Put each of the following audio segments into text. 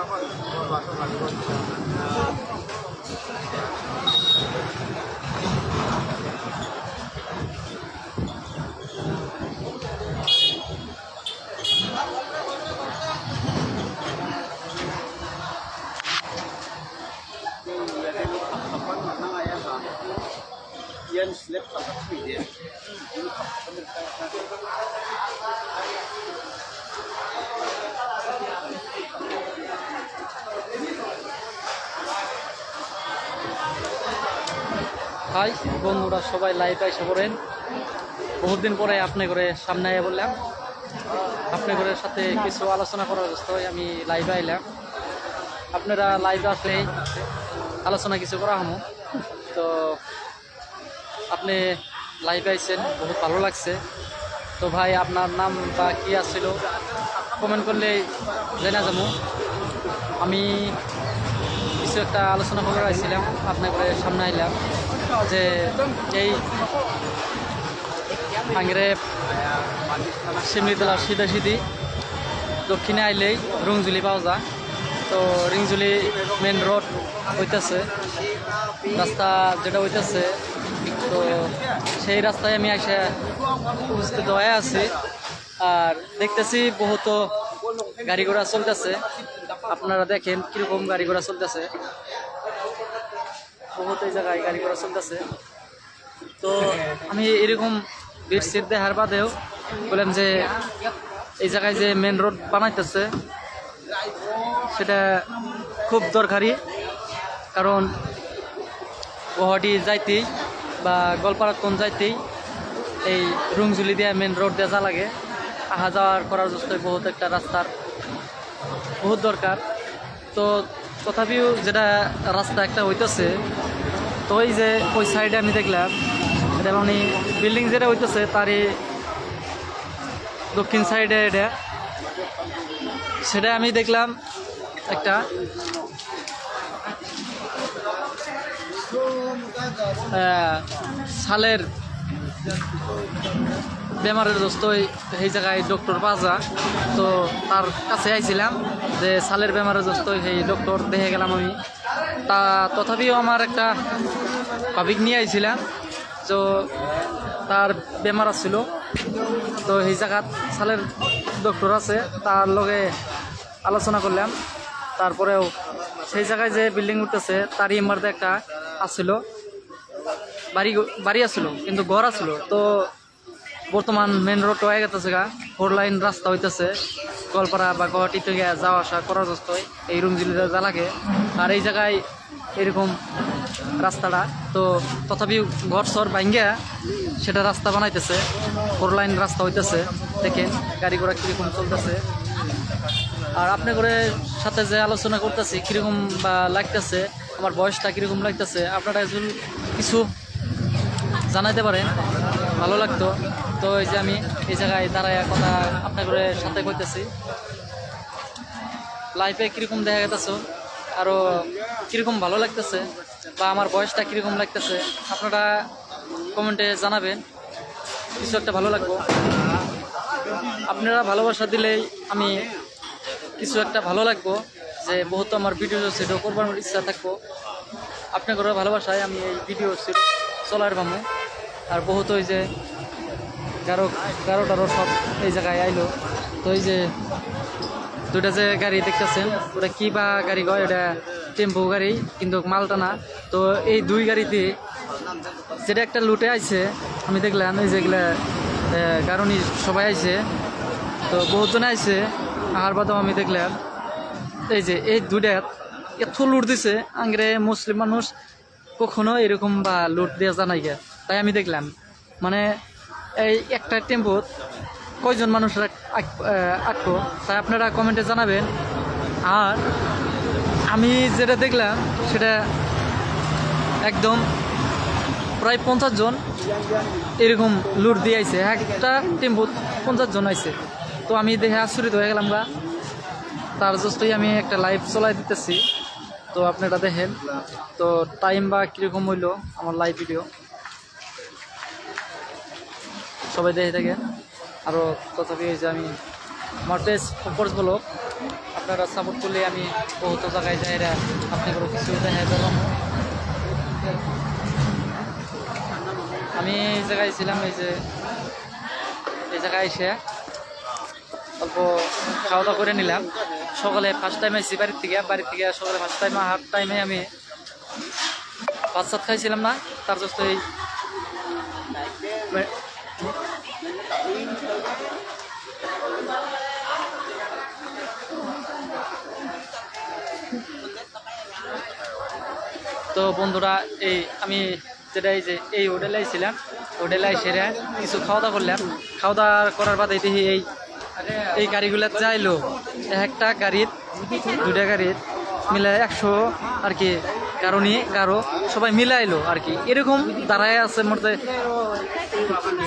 Iya, kenapa langsung lagi yang slip sama speed ya. Ini kapal hi, বন্ধুরা সবাই live এসে পড়েন। বহুত দিন পরে আপনি করে সামনে আইয়া বললাম। আপনি করে সাথে কিছু আলোচনা করার ব্যস্ত আমি লাইভে আইলাম। আপনারা লাইভে আসলেই আলোচনা কিছু করা হমো। তো আপনি লাইভে আইছেন, বহুত ভালো লাগছে। তো ভাই, আপনার নাম বা কি আসছিল কমেন্ট করলে জানা যাব। আমি কিছু একটা আলোচনা করার আইছিলাম, আপনার করে সামনে আইলাম। যে এই আংরে সিমলিতলা সিধা সিধি, দক্ষিণে আইলেই রুংজুলি পাওয়া যায়। তো রিংজুলি মেন রোড হইতেছে। রাস্তা যেটা হইতেছে, তো সেই রাস্তায় আমি এসে উপস্থিত হয়ে আছি। আর দেখতেছি বহুত গাড়ি ঘোড়া চলতেছে। আপনারা দেখেন কীরকম গাড়ি ঘোড়া চলতেছে। বহুত এই জায়গায় গাড়ি ঘোড়া চলতেছে। তো আমি এরকম ভিড় সিট দেখার বাদেও বললাম যে, এই জায়গায় যে মেন রোড বানাইতেছে, সেটা খুব দরকারি। কারণ গুয়াহাটি যাইতেই বা গোলপাড়াতন যাইতেই এই রুংজুলি দিয়ে মেন রোড দিয়ে যা লাগে, আহা যাওয়ার করার জন্য বহুত একটা রাস্তার বহুত দরকার। তো তথাপিও যেটা রাস্তা একটা হইতেছে তো ওই যে ওই সাইডে আমি দেখলাম এটা মানে বিল্ডিং যেটা হইতেছে তারই দক্ষিণ সাইডে এটা। সেটা আমি দেখলাম একটা। আহ, সালের বেমারের দোস্ত সেই জায়গায় ডক্টর পাজা তো তার কাছে আইছিলাম যে সালের বেমারের দোস্ত সেই ডক্টর দেখে গেলাম আমি। তা তথাপিও আমার একটা ভাবিক নিয়ে আইছিলাম তো তার বেমার আছিল। তো সেই জায়গাত সালের ডক্টর আছে, তার লগে আলোচনা করলাম। তারপরেও সেই জায়গায় যে বিল্ডিং উঠতেছে, তারই এমারতে একটা আছিল। বাড়ি বাড়ি আসছিল কিন্তু ঘর আসছিল তো বর্তমান মেন রোড হয়ে গেছে গা। ফোর লাইন রাস্তা হইতেছে। গোয়ালপাড়া বা গুয়াহাটি থেকে যাওয়া আসা করার জন্য এই রুম জিলিতে যা লাগে। আর এই জায়গায় এরকম রাস্তাটা। তো তথাপি ঘর সর ভাঙ্গিয়া সেটা রাস্তা বানাইতেছে। ফোর লাইন রাস্তা হইতেছে। দেখেন, গাড়ি ঘোড়া কীরকম চলতেছে। আর আপনি করে সাথে যে আলোচনা করতেছি, কীরকম বা লাগতেছে, আমার বয়সটা কীরকম লাগতেছে, আপনারা কিছু জানাইতে পারেন। ভালো লাগতো। তো এই যে আমি এই জায়গায় দাঁড়ায় কথা করে সাথে করতেছি লাইফে কীরকম দেখা গেতেছে? আরও কীরকম ভালো লাগতেছে? বা আমার বয়সটা কীরকম লাগতেছে? আপনারা কমেন্টে জানাবেন। কিছু একটা ভালো লাগবো। আপনারা ভালোবাসা দিলেই আমি কিছু একটা ভালো লাগবো, যে বহুত আমার ভিডিও সেটাও করবার ইচ্ছা থাকব। আপনাদের ভালোবাসায় আমি এই ভিডিও চলার পামু আর বহুত ওই যে গারো গারো টারো সব এই জায়গায় আইলো। তো এই যে দুইটা যে গাড়ি দেখতেছেন, ওটা কি বা গাড়ি কয়? এটা টেম্পো গাড়ি, কিন্তু মালটা না। তো এই দুই গাড়িতে যেটা একটা লুটে আইছে, আমি দেখলাম, এই যেগুলা কারণই সবাই আইছে। তো বহুতজনে আইছে আহার বাদেও আমি দেখলাম, এই যে এই দুইটা এত লুট দিছে আংরে মুসলিম মানুষ কখনো এরকম বা লুট দেওয়া জানাই তাই আমি দেখলাম মানে এই একটা টেম্পোত কয়জন মানুষ আঁকবো? তাই আপনারা কমেন্টে জানাবেন। আর আমি যেটা দেখলাম, সেটা একদম প্রায় পঞ্চাশ জন এরকম লুট দিয়ে আইছে। একটা টেম্পুত পঞ্চাশ জন আইছে। তো আমি দেখে আশ্চর্যিত হয়ে গেলাম গা তার জন্যই আমি একটা লাইভ চলাই দিতেছি। তো আপনারা দেখেন, তো টাইম বা কীরকম হইল আমার লাইভ ভিডিও সবাই দেখে থাকেন আরও তথাপি যে আমি আমার পেজ ফোর্স ব্লগ আপনারা সাপোর্ট করলে আমি বহুত জায়গায় যাই রা আপনাদের কিছু দেখা পেলাম আমি এই জায়গায় ছিলাম, এই যে, এই জায়গায় এসে অল্প খাওয়া দাওয়া করে নিলাম। সকালে ফার্স্ট টাইম আইসি বাড়ির থেকে বাড়ির থেকে সকালে ফার্স্ট টাইম আহার টাইমে আমি ভাত সাত খাইছিলাম না, তার জন্য এই তো বন্ধুরা, এই আমি যেটা এই যে এই হোটেলে আইছিলাম, হোটেলে সেরে কিছু খাওয়া দাওয়া করলাম। খাওয়া দাওয়া করার বাদে দেখি এই এই গাড়িগুলো যাইলো। একটা গাড়ির দুটা গাড়ির মিলে একশো আর কি কারও নিয়ে কারও সবাই মিলাইলো আর কি। এরকম দাঁড়ায় আছে মধ্যে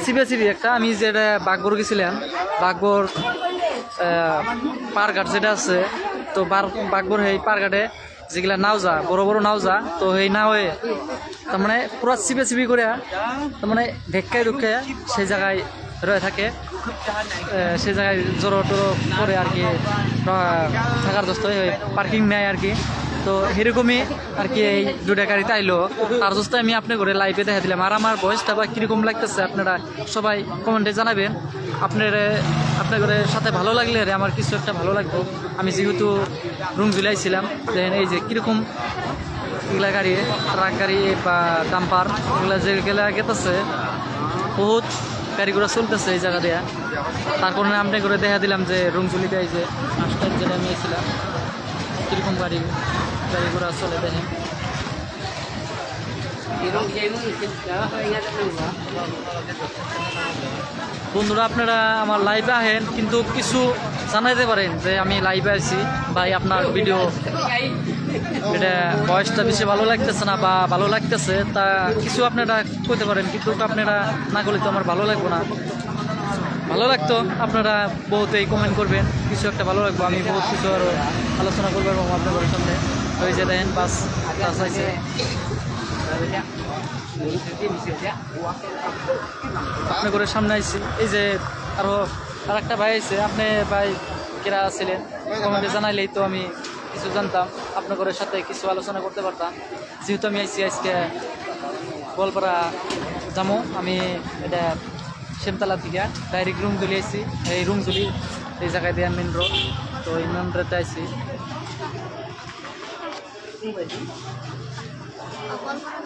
সিবে সিবি একটা, আমি যেটা বাঘবর গেছিলাম বাঘবর পারঘাট যেটা আছে, তো বাঘবর এই পারঘাটে যেগুলা নাওজা বড় বড় নাওজা তো সেই নাওয়ে তার মানে পুরা চিপে চিপি করে তার মানে ভেক্কায় রুক্ষায় সেই জায়গায় রয়ে থাকে সেই জায়গায় জড়ো টড়ো করে আর কি থাকার দোস্ত পার্কিং নেয় আর কি। তো সেরকমই আর কি এই দুটা গাড়িতে আইলো। তার দোস্ত আমি আপনি করে লাইভে দেখা দিলাম। আর আমার বয়সটা বা কীরকম লাগতেছে আপনারা সবাই কমেন্টে জানাবেন। আপনার আপনাদের সাথে ভালো লাগলে রে আমার কিছু একটা ভালো লাগতো আমি যেহেতু রুম ঝুলাইছিলাম দেখেন এই যে কীরকম এগুলা গাড়ি ট্রাক গাড়ি বা ডাম্পার এগুলা যেগুলা গেতেছে বহুত গাড়িগুলো চলতেছে এই জায়গা দিয়া। তার কারণে আপনি করে দেখা দিলাম যে রুম চুলিতে এই যে ফার্স্ট যেটা কীরকম গাড়ি? গাড়িগুলো চলে দেখেন বন্ধুরা আপনারা আমার লাইভে আহেন কিন্তু কিছু জানাইতে পারেন যে আমি লাইভে আছি ভাই আপনার ভিডিও এটা বয়সটা বেশি ভালো লাগতেছে না বা ভালো লাগতেছে তা কিছু আপনারা কইতে পারেন কিন্তু আপনারা না করলে তো আমার ভালো লাগবে না। ভালো লাগতো আপনারা বহুতেই কমেন্ট করবেন কিছু একটা ভালো লাগবে আমি বহুত কিছু আরও আলোচনা করব এবং আপনাদের সামনে। ওই যে দেখেন বাস আছে আপনি করে সামনে আইছি এই যে আরও আর একটা ভাই আছে আপনি ভাই কেরা ছিলেন কমেন্টে জানাইলেই তো আমি কিছু জানতাম আপনার ঘরের সাথে কিছু আলোচনা করতে পারতাম যেহেতু আমি আইসি আজকে গোয়ালপাড়া যাব আমি এটা শ্যামতলা থেকে ডাইরেক্ট রুম তুলি আইসি এই রুম তুলি এই জায়গায় দিয়ে মেন রোড তো এই মেন রোডে আইসি 我不会唱我